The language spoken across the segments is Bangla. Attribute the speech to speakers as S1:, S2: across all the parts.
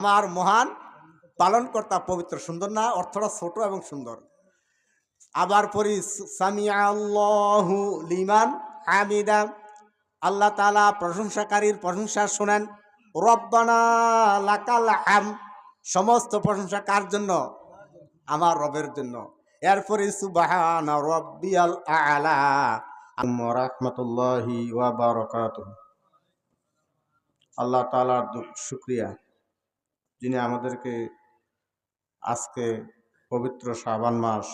S1: আমার মহান পালনকর্তা পবিত্র সুন্দর না, অর্থটা ছোট এবং সুন্দর। আবার পড়ি সামিয়াল্লাহু লিমান হামিদা। আল্লাহ তালা প্রশংসাকারীর প্রশংসা শোনেন, রব্বানা সমস্ত প্রশংসা কার জন্য? আমার রবের জন্য। এরপরে, সুবাহান রব্বিয়াল আলা। রাহমাতুল্লাহি ওয়া বারাকাতুহু। আল্লাহ তাআলার শুকরিয়া। যিনি আমাদেরকে আজকে পবিত্র শ্রাবণ মাস,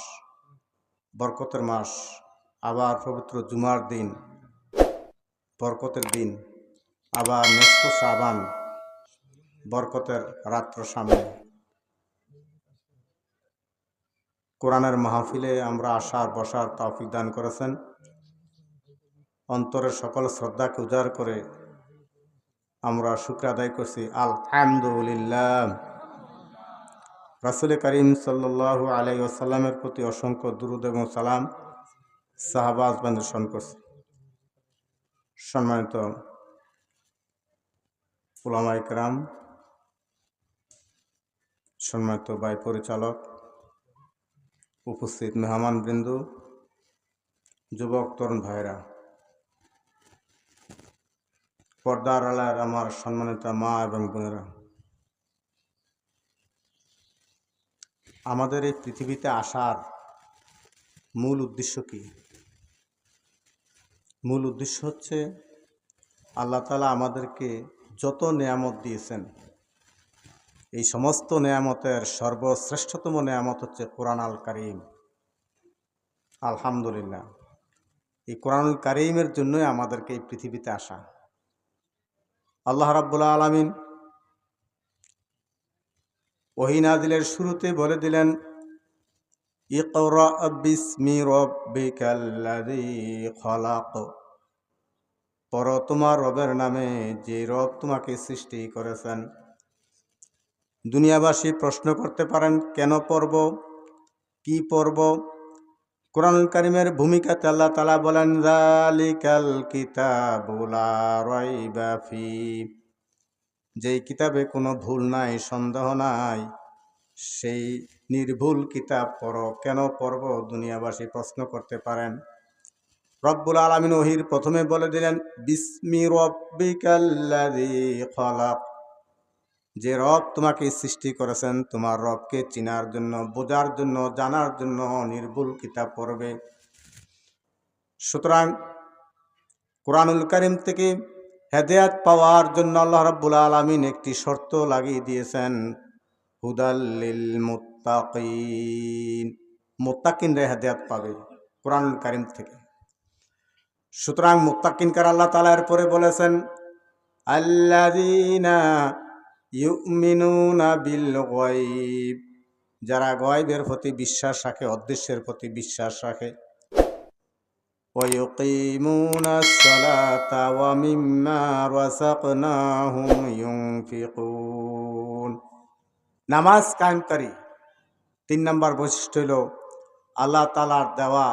S1: বরকতের মাস, আবার পবিত্র জুমার দিন, বরকতের দিন, আবার নেক্সট শ্রাবান বরকতের রাত্র সামনে। কোরআনের মাহফিলে আমরা আসার বসার তৌফিক দান করেছেন। অন্তরের সকল শ্রদ্ধাকে উজাড় করে আমরা শুক্র আদায় করছি। আলহামদুলিল্লাহ। রাসুল করিম সাল্লাহ আলাই আসাল্লামের প্রতি অসংখ্য দুরুদ এবং সালাম সাহাবাজ বান্ধন করছি। সম্মানিত ওলামা ইকরাম, সম্মানিত বাই পরিচালক, উপস্থিত মেহমান বৃন্দু যুবক, তরুণ ভাইরা পর্দার আলার আমার সম্মানিত মা এবং বোনেরা। আমাদের এই পৃথিবীতে আসার মূল উদ্দেশ্য কি? মূল উদ্দেশ্য হচ্ছে আল্লাহ তালা আমাদেরকে যত নেয়ামত দিয়েছেন, এই সমস্ত নেয়ামতের সর্বশ্রেষ্ঠতম নেয়ামত হচ্ছে কোরআন আল করিম। আলহামদুলিল্লাহ। এই কোরআনুল করিমের জন্যই আমাদেরকে এই পৃথিবীতে আসা। আল্লাহ রাব্বুল্লাহ আলমিন ওহিনাদিলের শুরুতে বলে দিলেন পর তোমার রবের নামে যে রব তোমাকে সৃষ্টি করেছেন। দুনিয়াবাসী প্রশ্ন করতে পারেন, কেন পড়ব? কি পড়ব? কোরআন করিমের ভূমিকাতে আল্লাহ তালা বলেন জালিকাল কিতাবুলা যেই কিতাবে কোনো ভুল নাই, সন্দেহ নাই, সেই নির্ভুল কিতাব পড়ো। কেন পড়ব? দুনিয়াবাসী প্রশ্ন করতে পারেন। রব্বুল আলমিন ওহির প্রথমে বলে দিলেন, বিস্মি রব্বিকাল্লাযী খলাক। যে রব তোমাকে সৃষ্টি করেছেন, তোমার রবকে চিনার জন্য, বোঝার জন্য, জানার জন্য নির্ভুল কিতাব পড়বে। সুতরাং কোরআনুল করিম থেকে হেদায়াত পাওয়ার জন্য আল্লাহ রাব্বুল আলমিন একটি শর্ত লাগিয়ে দিয়েছেন হুদাল্লিল মুত্তাকিন। মুত্তাকিনরা হেদায়াত পাবে কোরআনুল করিম থেকে। সুতরাং মুত্তাকিন কার আল্লাহ তালা এরপরে বলেছেন আল্লাদিনা ইউমিনুনা বিল গয়ব যারা গয়বের প্রতি বিশ্বাস রাখে অদৃশ্যের প্রতি বিশ্বাস রাখে ويقيمون الصلاة ومما رزقناهم ينفقون নামাজ কায়েমকারী তিন নম্বর বৈশিষ্ট্য হল আল্লাহ তালার দেওয়া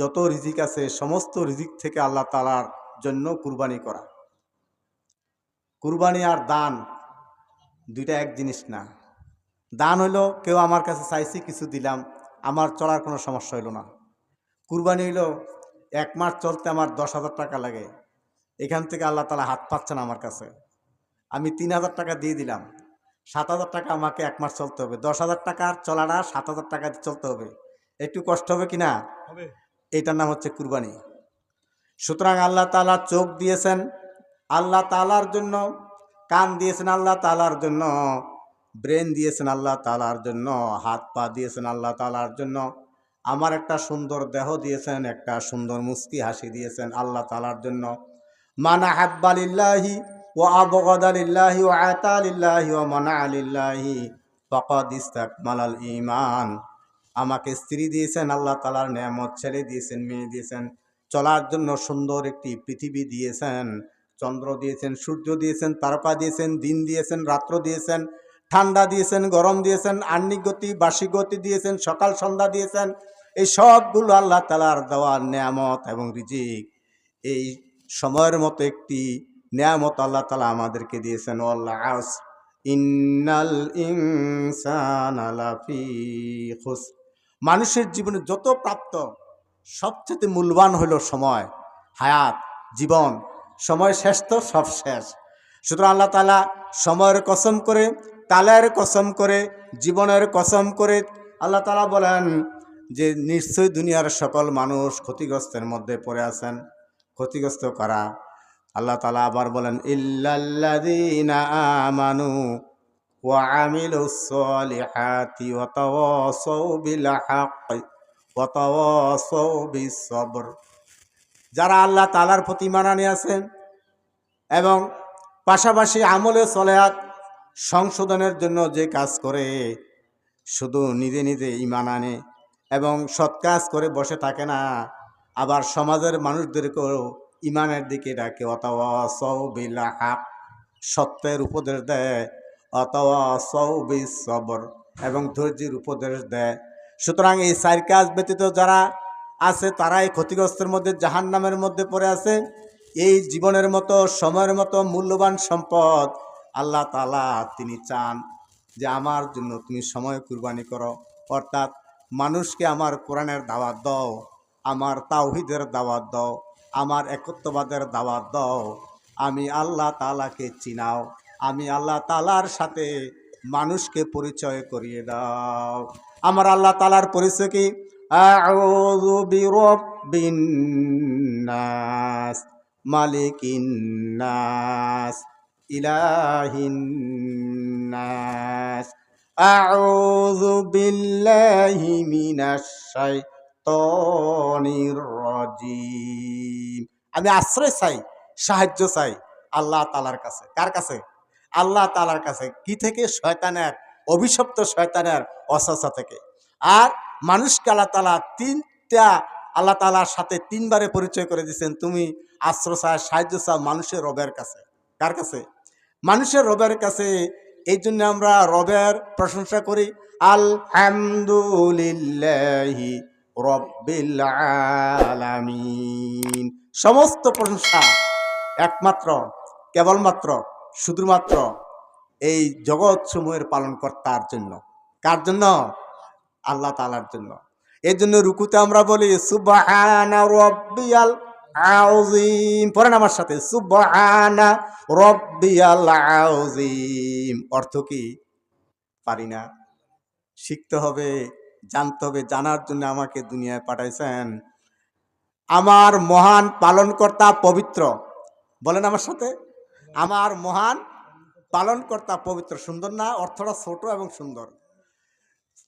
S1: যত রিজিক আছে সমস্ত রিজিক থেকে আল্লাহ তালার জন্য কুরবানি করা কুরবানি আর দান দুইটা এক জিনিস না। দান হইল কেউ আমার কাছে চাইছি কিছু দিলাম আমার চলার কোনো সমস্যা হইল না। কুরবানি হইল এক মাস চলতে আমার দশ হাজার টাকা লাগে। এখান থেকে আল্লাহ তালা হাত পাচ্ছে না আমার কাছে। আমি তিন হাজার টাকা দিয়ে দিলাম। সাত হাজার টাকা আমাকে এক মাস চলতে হবে। দশ হাজার টাকার চলাটা সাত হাজার টাকা দিয়ে চলতে হবে। একটু কষ্ট হবে কি না? এটার নাম হচ্ছে কুরবানি। সুতরাং আল্লাহ তালা চোখ দিয়েছেন। আল্লাহ তালার জন্য কান দিয়েছেন আল্লাহ তালার জন্য, ব্রেন দিয়েছেন আল্লাহ তালার জন্য, হাত পা দিয়েছেন আল্লাহ তালার জন্য, আমার একটা সুন্দর দেহ দিয়েছেন, একটা সুন্দর মুস্কি হাসি দিয়েছেন আল্লাহ তালার জন্য। মানা হাব্বালিল্লাহি ও আবগদালিল্লাহি ও আতালিল্লাহি ও মানা আলিল্লাহি ফকদ ইস্তাক মালাল ইমান আমাকে স্ত্রী দিয়েছেন, আল্লাহ তালার নেয়ামত ছেড়ে দিয়েছেন, মেয়ে দিয়েছেন, চলার জন্য সুন্দর একটি পৃথিবী দিয়েছেন। চন্দ্র দিয়েছেন, সূর্য দিয়েছেন, তারকা দিয়েছেন, দিন দিয়েছেন, রাত্র দিয়েছেন, ঠান্ডা দিয়েছেন, গরম দিয়েছেন, আর্নিক গতি, বার্ষিক গতি দিয়েছেন, সকাল সন্ধ্যা দিয়েছেন, এই সবগুলো আল্লাহ তালার দেওয়ার নেয়ামত এবং রিজিক। এই সময়ের মতো একটি নেয়ামত আল্লাহ তালা আমাদেরকে দিয়েছেন আল্লাহ ইন্নাল ইনসানা মানুষের জীবনে যত প্রাপ্ত, সবচেয়ে মূল্যবান হলো সময়, হায়াত, জীবন। সময় শেষ তো সব শেষ। সুতরাং আল্লাহ তালা সময়ের কসম করে, তালের কসম করে, জীবনের কসম করে আল্লাহ তালা বলেন যে, নিশ্চয়ই দুনিয়ার সকল মানুষ ক্ষতিগ্রস্তের মধ্যে পড়ে আছেন। ক্ষতিগ্রস্ত করা? আল্লাহ তালা আবার বলেন, ইল্লাল্লাযীনা আমানু ওয়া আমিলুস সলিহাতি ওয়া তাওয়াসাউ বিল হাক্কি ওয়া তাওয়াসাউ বিস সবর যারা আল্লাহ তালার প্রতি মানানি আছেন এবং পাশাপাশি আমলে সলেহাত সংশোধনের জন্য যে কাজ করে, শুধু নিজে নিজে ইমান আনে এবং সৎ কাজ করে বসে থাকে না, আবার সমাজের মানুষদেরকেও ইমানের দিকে ডাকে। সৌবিল্লা হাক সত্যের উপদেশ দেয়। সৌবি সবর এবং ধৈর্যের উপদেশ দেয়। সুতরাং এই চার কাজ ব্যতীত যারা আছে, তারাই ক্ষতিগ্রস্তের মধ্যে জাহান নামের মধ্যে পড়ে আছে। এই জীবনের মতো, সময়ের মতো মূল্যবান সম্পদ আল্লাহ তালা তিনি চান যে আমার জন্য তুমি সময় কুরবানি করো। অর্থাৎ মানুষকে আমার কোরআনের দাওয়াত দাও, আমার তাওহিদের দাওয়াত দাও, আমার একত্ববাদের দাওয়াত দাও। আমি আল্লাহ তালাকে চিনাও, আমি আল্লাহ তালার সাথে মানুষকে পরিচয় করিয়ে দাও। আমার আল্লাহ তালার পরিচয় কি? আউযু বিরাব্বিন নাস মালিকিন নাস ইলাহিন নাস আউযু বিল্লাহি মিনাশ শাইতানির রাজিম আমি আশ্রয় চাই, সাহায্য চাই আল্লাহ তালার কাছে। কার কাছে? আল্লাহ তালার কাছে। কি থেকে? শয়তানের, অভিশপ্ত শয়তানের অসসা থেকে। আর মানুষকে আল্লাহ তালা তিনটা, আল্লাহ তালার সাথে তিনবারে পরিচয় করে দিয়েছেন। তুমি আশ্রয় চাও, সাহায্য চাও মানুষের রবের কাছে। কার কাছে? মানুষের রবের কাছে। এই জন্য আমরা রবের প্রশংসা করি। আলহামদুলিল্লাহি রব্বিল আলামিন। সমস্ত প্রশংসা একমাত্র, কেবলমাত্র, শুধুমাত্র এই জগৎ সমূহের পালন কর্তার জন্য। কার জন্য? আল্লাহ তালার জন্য। এই জন্য রুকুতে আমরা বলি, সুবহানা আউজিম পড়েন আমার সাথে আউজিম অর্থ কি? পারি না। শিখতে হবে, জানতে হবে, জানার জন্য আমাকে দুনিয়ায় পাঠাইছেন। আমার মহান পালনকর্তা পবিত্র। বলেন আমার সাথে, আমার মহান পালনকর্তা পবিত্র। সুন্দর না? অর্থটা ছোট এবং সুন্দর।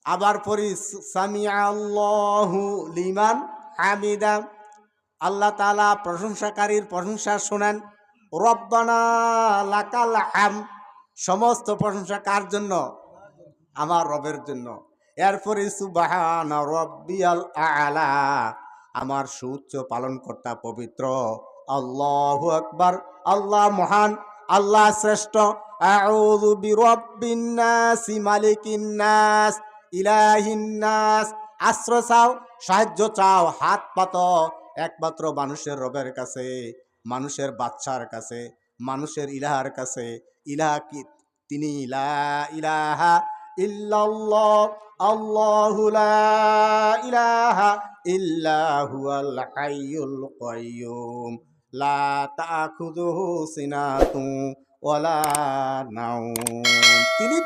S1: আবার পড়ি সামি লিমান হামিদা। আল্লাহ তালা প্রশংসাকারীর প্রশংসা শোনেন, রব্বানা লাকাল হাম। সমস্ত প্রশংসা কার জন্য? আমার রবের জন্য। এরপরে, সুবাহান রব্বিয়াল আলা। আমার সুউচ্চ পালনকর্তা পবিত্র, আল্লাহ আকবার। আল্লাহ মহান, আল্লাহ শ্রেষ্ঠ। আউযু বিরাব্বিন নাসি মালিকিন নাস। ইলাহিন নাস আশ্রয় চাও, সাহায্য চাও, হাত পাত। একমাত্র মানুষের রবের কাছে, মানুষের বাচ্চার কাছে, মানুষের ইলাহার কাছে। ইলাহা কি? তিনি ইলাহা ইলাহা তিনি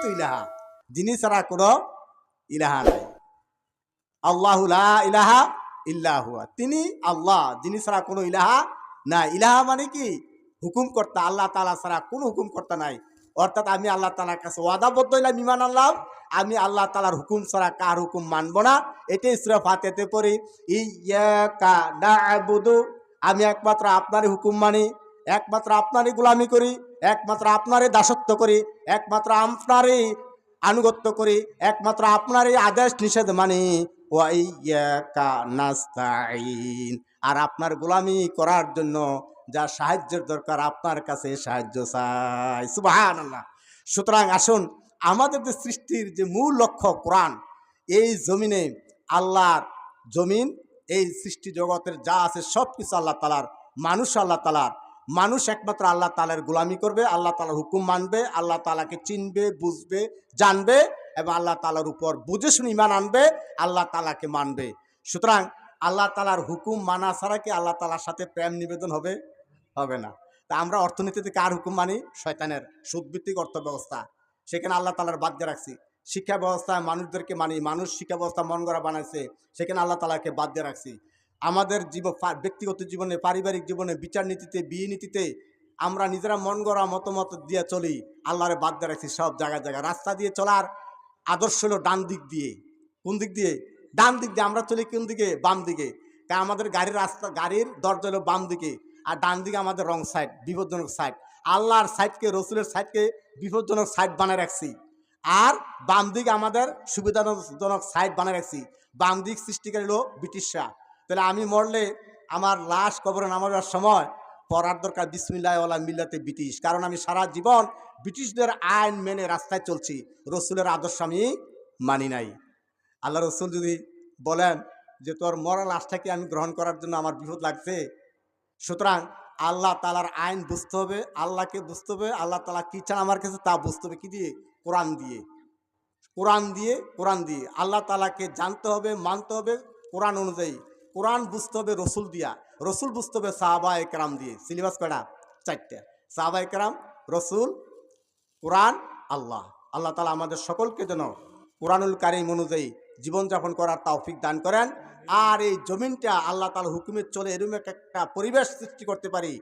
S1: তো ইলাহা। যিনি ছাড়া কোনো ইলাহা নাই। আল্লাহু ইলাহা ইল্লা হুয়া। তিনি আল্লাহ, যিনি ছাড়া কোনো ইলাহা নাই। ইলাহা মানে কি? হুকুম কর্তা আল্লাহ তালা ছাড়া কোনো হুকুম কর্তা নাই। অর্থাৎ আমি আল্লাহ তালার কাছে ওয়াদাবদ্ধ হইলাম ইমান আল্লাহ আমি আল্লাহ তালার হুকুম ছাড়া কার হুকুম মানব না। এটাই সুরা ফাতেতে পড়ি ইয়া আমি একমাত্র আপনারই হুকুম মানি, একমাত্র আপনারই গোলামি করি, একমাত্র আপনারই দাসত্ব করি, একমাত্র আপনারই আনুগত্য করি। একমাত্র আপনার এই আদেশ নিষেধ মানি। আর আপনার গোলামি করার জন্য যা সাহায্যের দরকার আপনার কাছে সাহায্য চাই। সুবাহান আল্লাহ সুতরাং আসুন, আমাদের যে সৃষ্টির যে মূল লক্ষ্য কোরআন, এই জমিনে আল্লাহর জমিন, এই সৃষ্টি জগতের যা আছে সব কিছু আল্লাহ তালার মানুষ আল্লাহ তালার মানুষ একমাত্র আল্লাহ তালার গোলামি করবে, আল্লাহ তালার হুকুম মানবে, আল্লাহ তালাকে চিনবে, বুঝবে, জানবে এবং আল্লাহ তালার উপর বুঝে শুনে ইমান আনবে, আল্লাহ তালাকে মানবে। সুতরাং আল্লাহ তালার হুকুম মানা ছাড়া কি আল্লাহ তালার সাথে প্রেম নিবেদন হবে? হবে না। তা আমরা অর্থনীতিতে কার হুকুম মানি? শয়তানের সুদভিত্তিক অর্থ ব্যবস্থা সেখানে আল্লাহ তালার বাদ দিয়ে রাখছি। শিক্ষা ব্যবস্থায় মানুষদেরকে মানি, মানুষ শিক্ষা ব্যবস্থা মন গড়া বানাইছে, সেখানে আল্লাহ তালাকে বাদ দিয়ে রাখছি। আমাদের জীব ব্যক্তিগত জীবনে, পারিবারিক জীবনে, বিচার নীতিতে, বিয়ে নীতিতে আমরা নিজেরা মন গড়া মতামত দিয়ে চলি, আল্লাহরে বাদ দিয়ে রাখছি সব জায়গায় জায়গায়। রাস্তা দিয়ে চলার আদর্শ হলো ডান দিক দিয়ে। কোন দিক দিয়ে? ডান দিক দিয়ে আমরা চলি কোন দিকে? বাম দিকে। কারণ আমাদের গাড়ির রাস্তা গাড়ির দরজা হলো বাম দিকে আর ডান দিকে আমাদের রং সাইড, বিপজ্জনক সাইড। আল্লাহর সাইডকে, রসুলের সাইডকে বিপজ্জনক সাইড বানায় রাখছি আর বাম দিক আমাদের সুবিধাজনক সাইড বানায় রাখছি। বাম দিক সৃষ্টিকারী হলো ব্রিটিশরা। তাহলে আমি মরলে আমার লাশ কবরে নামাবার সময় পড়ার দরকার বিসমিল্লাহ ওলা মিল্লাতে ব্রিটিশ। কারণ আমি সারা জীবন ব্রিটিশদের আইন মেনে রাস্তায় চলছি। রসুলের আদর্শ আমি মানি নাই। আল্লাহ রসুল যদি বলেন যে তোর মরা লাশটাকে আমি গ্রহণ করার জন্য আমার বিপদ লাগছে, সুতরাং আল্লাহ তালার আইন বুঝতে হবে, আল্লাহকে বুঝতে হবে, আল্লাহ তালা কী চান আমার কাছে তা বুঝতে হবে। কি দিয়ে? কোরআন দিয়ে। কোরআন দিয়ে কোরআন দিয়ে। আল্লাহ তালাকে জানতে হবে, মানতে হবে কোরআন অনুযায়ী। কোরআন বুঝতে হবে রসুল দিয়া। রসুল বুঝতে হবে সাহাবা একরাম দিয়ে। সিলেবাস কয়টা? চারটে। সাহাবা একরাম, রসুল, কোরআন, আল্লাহ। আল্লাহ তালা আমাদের সকলকে যেন কোরআনুল কারিম অনুযায়ী জীবনযাপন করার তৌফিক দান করেন। আর এই জমিনটা আল্লাহ তালা হুকুমে চলে এরকম একটা পরিবেশ সৃষ্টি করতে পারি।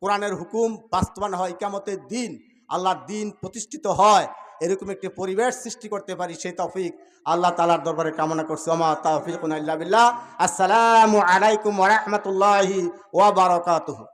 S1: কোরআনের হুকুম বাস্তবায়ন হয় ইকামতের দিন আল্লাহর দিন প্রতিষ্ঠিত হয়। এরকম একটি পরিবেশ সৃষ্টি করতে পারি, সেই তফিক আল্লাহ তালার দরবারে কামনা করছি। ওমা তফিক আসসালামু আলাইকুম রাহমাতুল্লাহি ওয়া বারাকাতুহু।